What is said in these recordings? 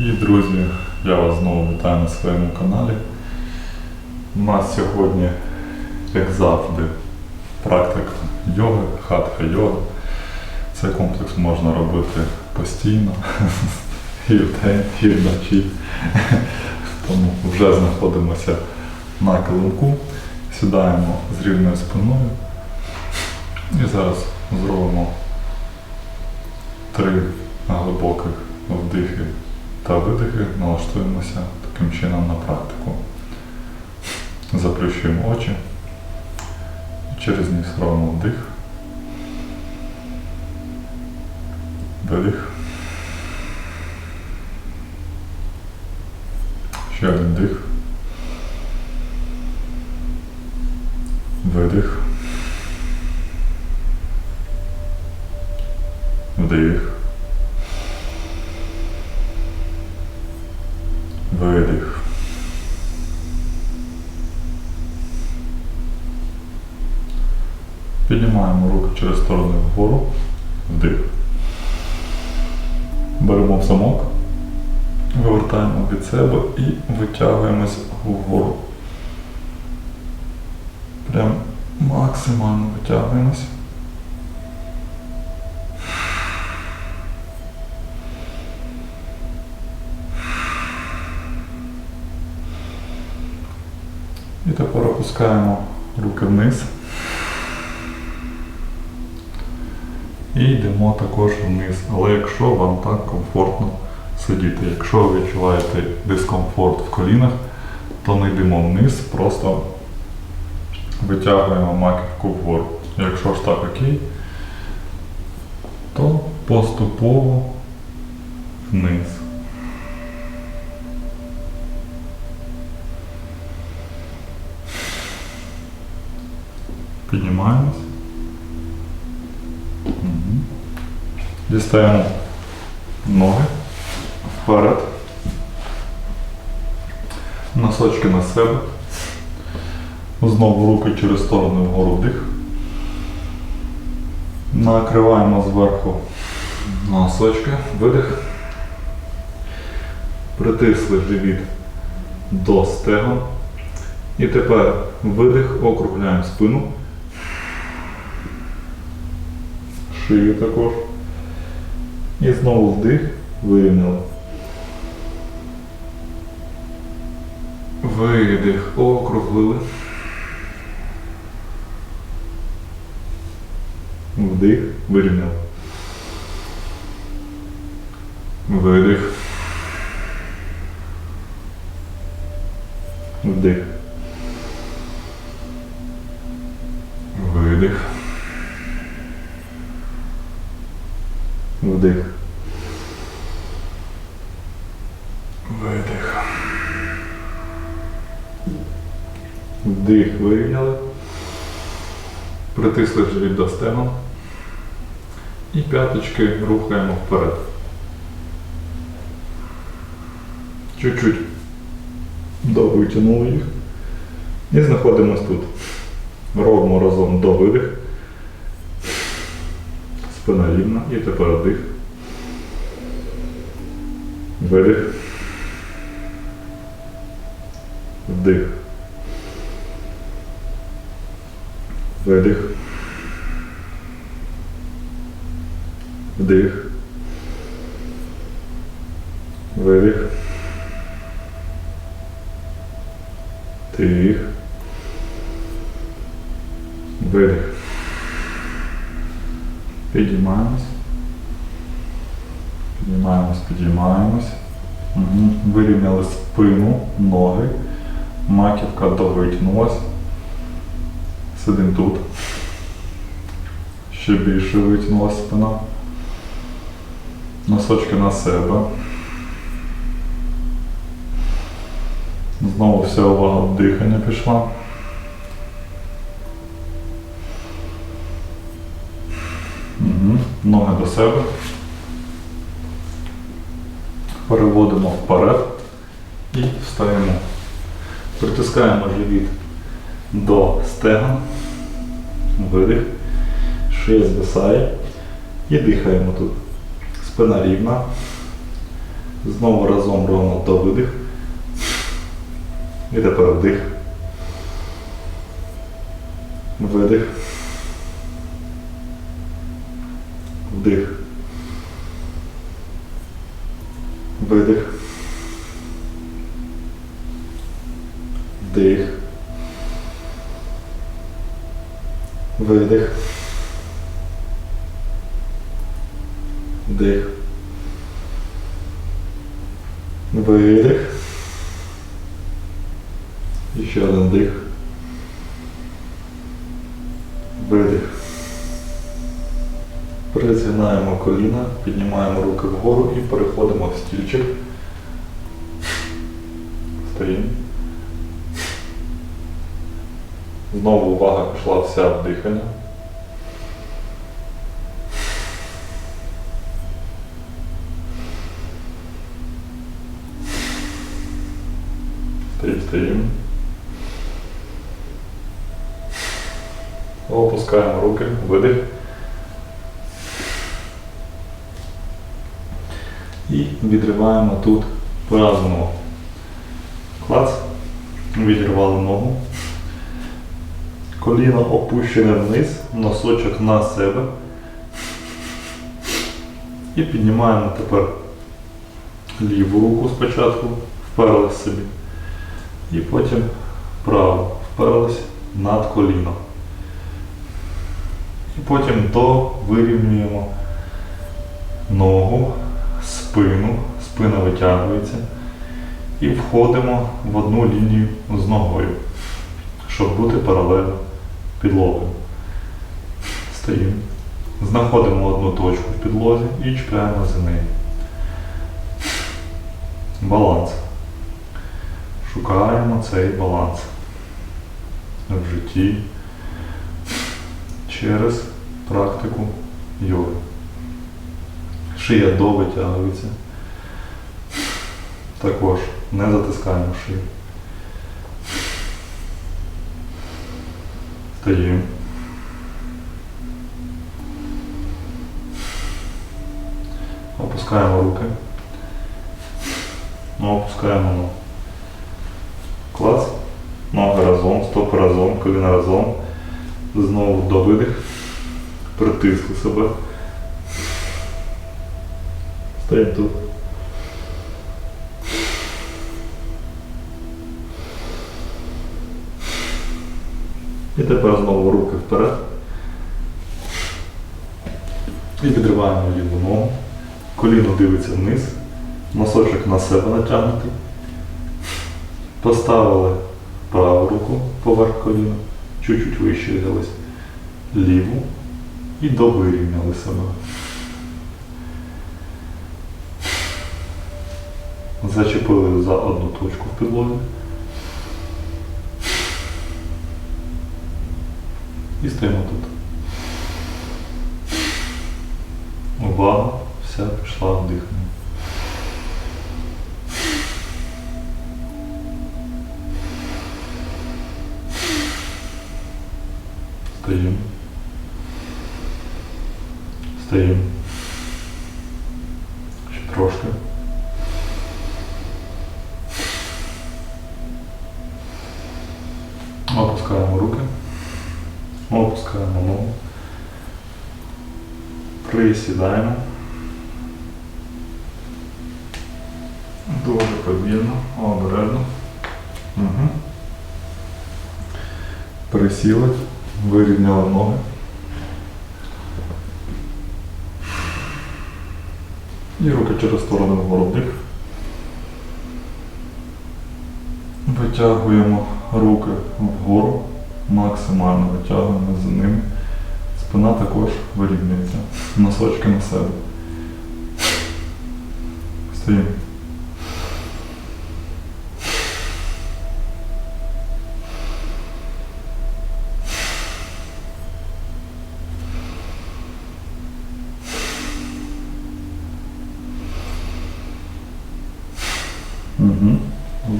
І, друзі, я вас знову вітаю на своєму каналі. У нас сьогодні, як завжди, практика йоги, хатха йога. Цей комплекс можна робити постійно, і вдень, і вночі. Тому вже знаходимося на килимку, сідаємо з рівною спиною. І зараз зробимо три глибоких вдихи та видихи, налаштуємося таким чином на практику. Заплющуємо очі і через ніс робимо вдих. Видих. Ще один вдих. Видих. Вдих. Піднімаємо руки через сторони вгору. Вдих. Беремо в замок. Вивертаємо від себе і витягуємось вгору. Прям максимально витягуємось. І тепер опускаємо руки вниз. І йдемо також вниз. Але якщо вам так комфортно сидіти, якщо ви відчуваєте дискомфорт в колінах, то не йдемо вниз, просто витягуємо маківку вгору. Якщо ж так окей, то поступово вниз. Піднімаємось. Дістаємо ноги вперед. Носочки на себе. Знову руки через сторони вгору вдих. Накриваємо зверху носочки, видих. Притисли живіт до стегон. І тепер видих, округляємо спину. Шию також. І знову вдих, вирівняли. Видих, округлили. Вдих, вирівняли. Видих. Вдих. Видих. Вдих. Видих. Вдих вирівняли. Притисли живіт до стегон. І п'яточки рухаємо вперед. Чуть-чуть довитягнули їх. І знаходимось тут. Робимо разом до видих. Спина рівна. І тепер вдих. Видих. Вдих. Видих. Вдих. Видих. Вдих. Видих. Підіймаємось. Піднімаємось, підіймаємось. Угу. Вирівняли спину, ноги. Маківка довитягнулась. Сидимо тут. Ще більше витягнулася спина. Носочки на себе. Знову вся увага в дихання пішла. Ноги до себе. Переводимо вперед і встаємо. Притискаємо живіт до стегон. Видих. Шия звисає. І дихаємо тут. Спина рівна. Знову разом робимо до видих. І тепер вдих. Видих. Вдих. Видих. Вдих. Видих. Вдих. Видих. І ще один дих. Видих. Призгинаємо коліна, піднімаємо руки вгору і переходимо в стільчик. Стоїмо. Знову увага пішла вся в дихання. Стоїм, стоїм. Опускаємо руки, видих. І відриваємо тут праву ногу. Клац. Відірвали ногу. Коліно опущене вниз, носочок на себе. І піднімаємо тепер ліву руку спочатку, вперлись собі. І потім праву вперлись над коліном. І потім довирівнюємо ногу, спину, спина витягується. І входимо в одну лінію з ногою, щоб бути паралельно підлогою. Стоїмо. Знаходимо одну точку в підлозі і чіпляємо за неї. Баланс. Шукаємо цей баланс в житті через практику йоги. Шия довитягується. Також не затискаємо шию. Стоїмо. Опускаємо руки. Ну, опускаємо ногу. Клас. Ноги разом, стопи разом, коліна разом. Знову до видих. Притисли себе. Стоїмо. І тепер знову руки вперед. І відриваємо ліву ногу. Коліно дивиться вниз. Носочок на себе натягнутий. Поставили праву руку поверх коліна. Чуть-чуть вище взялись. Ліву. І довирівняли себе. Зачепили за одну точку в підлозі. І стоїмо тут. Увага, вся пішла в дихання. Стоїмо. Стоїмо. Ще трошки. Присідаємо. Дуже повільно, обережно. Угу. Присіли, вирівняли ноги. І руки через сторону вгору вдих. Витягуємо руки вгору, максимально витягуємо за ними. Спина також вирівнюється. Носочки на себе. Стоїмо.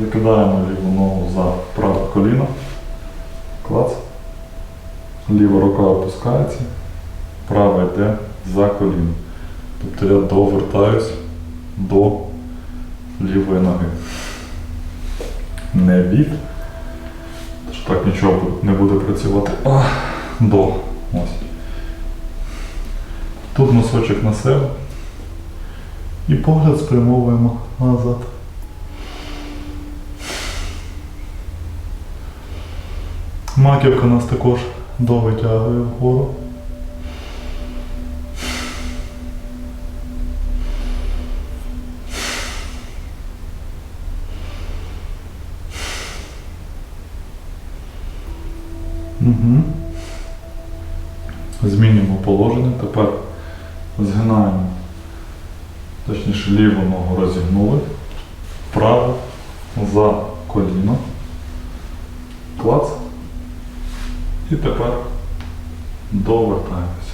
Закидаємо ліву ногу за праве коліно. Ліва рука опускається, права йде за коліно. Тобто я довертаюсь до лівої ноги. Не від. Тож так нічого не буде працювати. А, до. Ось. Тут носочок на себе. І погляд спрямовуємо назад. Маківка у нас також довитягує вгору. Угу. Змінюємо положення. Тепер згинаємо, точніше ліву ногу розігнули, праву за коліно. Клац. І тепер довертаємося.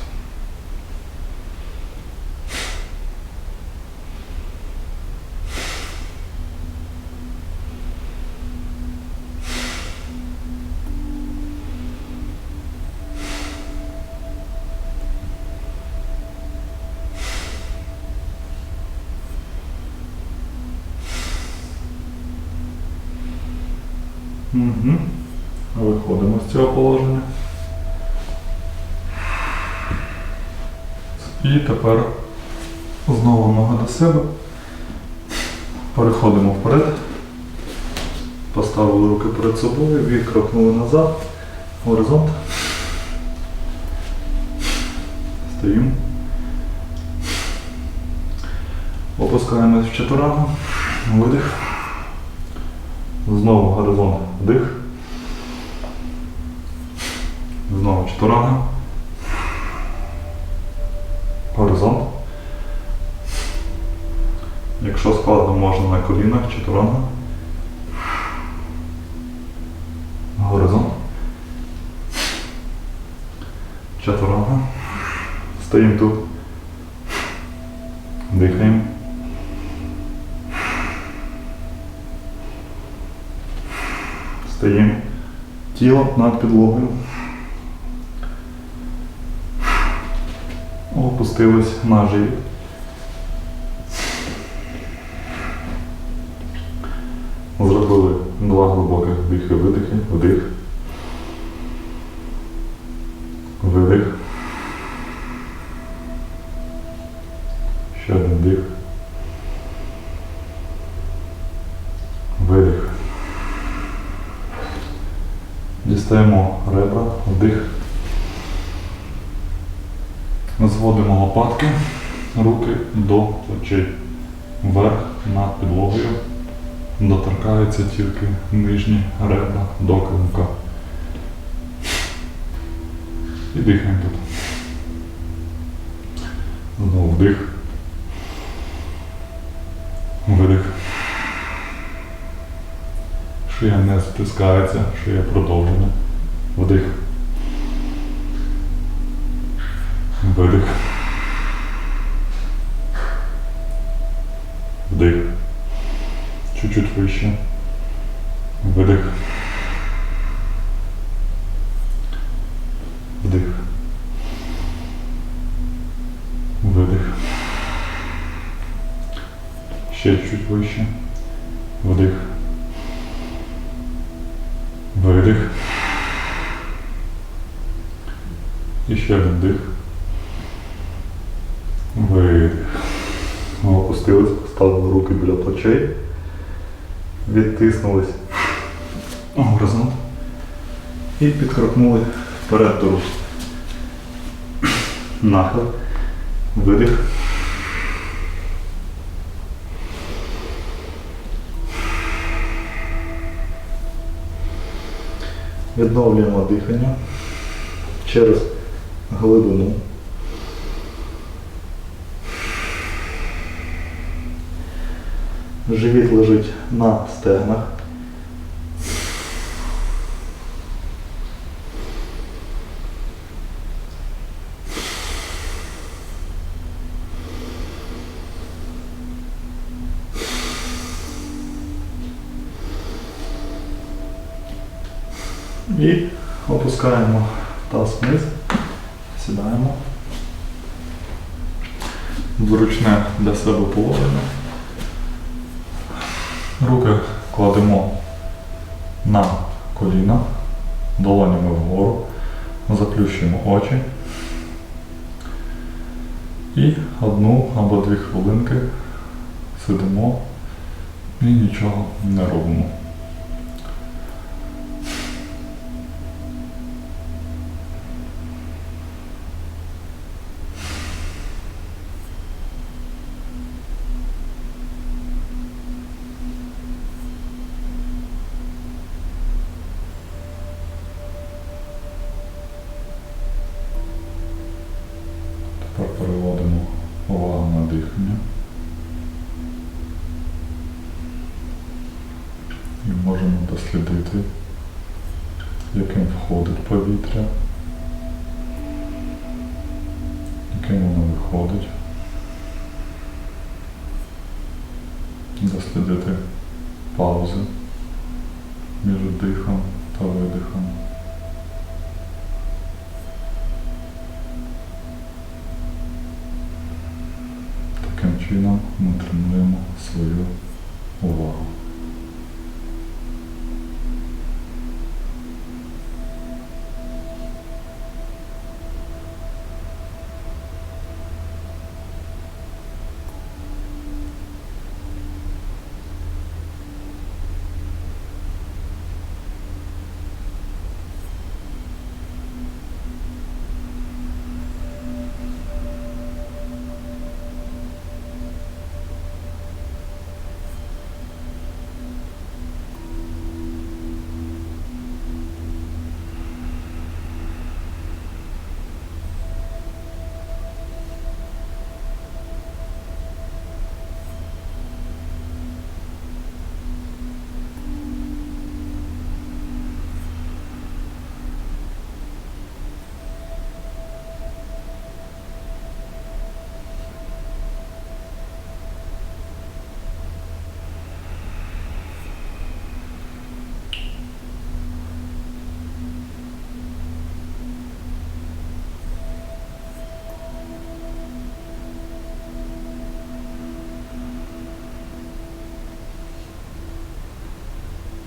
Угу. Виходимо з цього положення. Тепер знову нога до себе. Переходимо вперед. Поставили руки перед собою, відкрокнули назад. Горизонт. Стоїмо. Опускаємось в чотирагу. Видих. Знову горизонт. Вдих. Знову чотирага. Горизонт. Якщо складно, можна на колінах чотирага. Горизонт. Чотирага. Стоїмо тут. Дихаємо. Стоїмо. Тіло над підлогою. Опустились на живіт. Зробили два глибоких вдихи, видихи, вдих. Видих. Ще один вдих. Видих. Дістаємо ребра, вдих. Зводимо лопатки, руки до плечей. Вверх над підлогою. Доторкаються тільки нижні ребра до килимка. І дихаємо тут. Знову вдих. Видих. Шия не стискається, шия продовжена. Вдих. Видих. Вдих. Чуть-чуть вище. Видих. Вдих. Видих. Ще чуть вище. Вдих. Видих. І ще один вдих. Видих. Ми опустились, поставили руки біля плечей. Відтиснулись горизонт. І підкрокнули вперед до рук. Нахил. Видих. Відновлюємо дихання через глибину. Живіт лежить на стегнах. І опускаємо таз вниз, сідаємо. Зручне для себе положення. Руки кладемо на коліна, долонями вгору, заплющуємо очі. І одну або дві хвилинки сидимо і нічого не робимо. Дослідити, яким входить повітря, яким воно виходить. Дослідити паузи між дихом та видихом. Таким чином ми тренуємо свою увагу.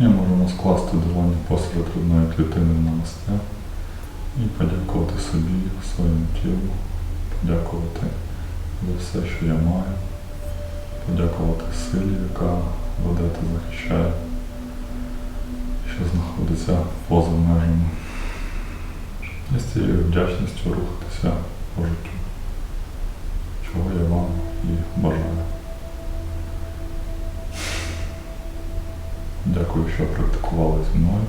І можемо скласти долоні посеред грудної клітини на масте і подякувати собі, своєму тілу, подякувати за все, що я маю, подякувати силі, яка веде та захищає, що знаходиться поза межами. І з цією вдячністю рухатися по життю, чого я вам і бажаю. Дякую, що практикували зі мною.